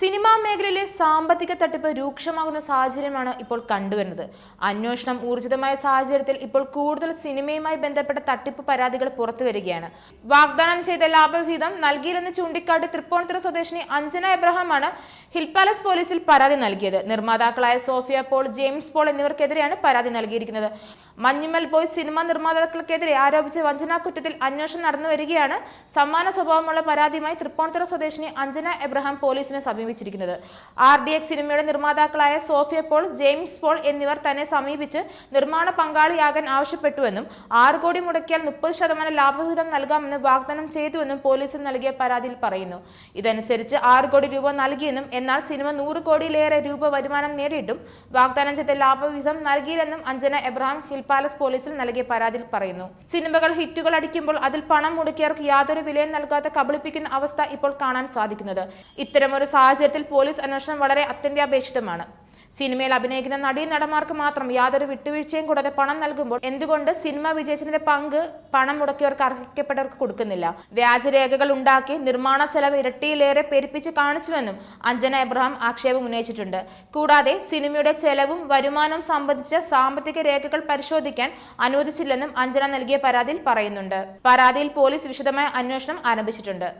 Cinema മേഖലയിലെ സാമ്പത്തിക തട്ടിപ്പ് രൂക്ഷമാകുന്ന സാഹചര്യമാണ് ഇപ്പോൾ കണ്ടുവരുന്നത്. അന്വേഷണം ഊർജിതമായ സാഹചര്യത്തിൽ ഇപ്പോൾ കൂടുതൽ സിനിമയുമായി ബന്ധപ്പെട്ട തട്ടിപ്പ് പരാതികൾ പുറത്തു വരികയാണ്. വാഗ്ദാനം ചെയ്ത ലാഭവിഹിതം നൽകിയില്ലെന്ന് ചൂണ്ടിക്കാട്ടി തൃപ്പൂണിത്തുറ സ്വദേശിനി അഞ്ജന എബ്രഹാമാണ് ഹിൽ പാലസ് പോലീസിൽ പരാതി നൽകിയത്. നിർമ്മാതാക്കളായ സോഫിയ പോൾ ജെയിംസ് പോൾ എന്നിവർക്കെതിരെയാണ് പരാതി നൽകിയിരിക്കുന്നത്. മഞ്ഞുമൽ ബോയ് സിനിമാ നിർമ്മാതാക്കൾക്കെതിരെ ആരോപിച്ച വഞ്ചനാ കുറ്റത്തിൽ അന്വേഷണം നടന്നു വരികയാണ്. സമ്മാന സ്വഭാവമുള്ള പരാതിയുമായി തൃപ്പൂണിത്തുറ സ്വദേശിനി അഞ്ജന എബ്രഹാം പോലീസിനെ സമീപിച്ചിരിക്കുന്നത് ആർ ഡി എക്സ് സിനിമയുടെ നിർമ്മാതാക്കളായ സോഫിയ പോൾ ജെയിംസ് പോൾ എന്നിവർ തന്നെ സമീപിച്ച് നിർമ്മാണ പങ്കാളിയാകാൻ ആവശ്യപ്പെട്ടുവെന്നും ആറ് കോടി മുടക്കിയാൽ മുപ്പത് ശതമാനം ലാഭവിഹിതം നൽകാമെന്ന് വാഗ്ദാനം ചെയ്തുവെന്നും പോലീസിൽ നൽകിയ പരാതിയിൽ പറയുന്നു. ഇതനുസരിച്ച് ആറ് കോടി രൂപ നൽകിയെന്നും എന്നാൽ സിനിമ നൂറ് കോടിയിലേറെ രൂപ വരുമാനം നേടിയിട്ടും വാഗ്ദാനം ചെയ്ത ലാഭവിഹിതം നൽകിയില്ലെന്നും അഞ്ജന എബ്രഹാം ഹിൽ പാലസ് പോലീസിൽ നൽകിയ പരാതിയിൽ പറയുന്നു. സിനിമകൾ ഹിറ്റുകൾ അടിക്കുമ്പോൾ അതിൽ പണം മുടക്കിയവർക്ക് യാതൊരു വിലയും നൽകാതെ കബളിപ്പിക്കുന്ന അവസ്ഥ ഇപ്പോൾ കാണാൻ സാധിക്കുന്നത്. ഇത്തരമൊരു സാഹചര്യത്തിൽ പോലീസ് അന്വേഷണം വളരെ അത്യന്താപേക്ഷിതമാണ്. സിനിമയിൽ അഭിനയിക്കുന്ന നടീ നടന്മാർക്ക് മാത്രം യാതൊരു വിട്ടുവീഴ്ചയും കൂടാതെ പണം നൽകുമ്പോൾ എന്തുകൊണ്ട് സിനിമ വിജയിച്ചതിന്റെ പങ്ക് പണം മുടക്കിയവർക്ക് അർഹിക്കപ്പെട്ടവർക്ക് കൊടുക്കുന്നില്ല? വ്യാജരേഖകൾ ഉണ്ടാക്കി നിർമ്മാണ ചെലവ് ഇരട്ടിയിലേറെ പെരുപ്പിച്ച് കാണിച്ചുവെന്നും അഞ്ജന എബ്രഹാം ആക്ഷേപം ഉന്നയിച്ചിട്ടുണ്ട്. കൂടാതെ സിനിമയുടെ ചെലവും വരുമാനവും സംബന്ധിച്ച സാമ്പത്തിക രേഖകൾ പരിശോധിക്കാൻ അനുവദിച്ചില്ലെന്നും അഞ്ജന നൽകിയ പരാതിയിൽ പറയുന്നുണ്ട്. പരാതിയിൽ പോലീസ് വിശദമായ അന്വേഷണം ആരംഭിച്ചിട്ടുണ്ട്.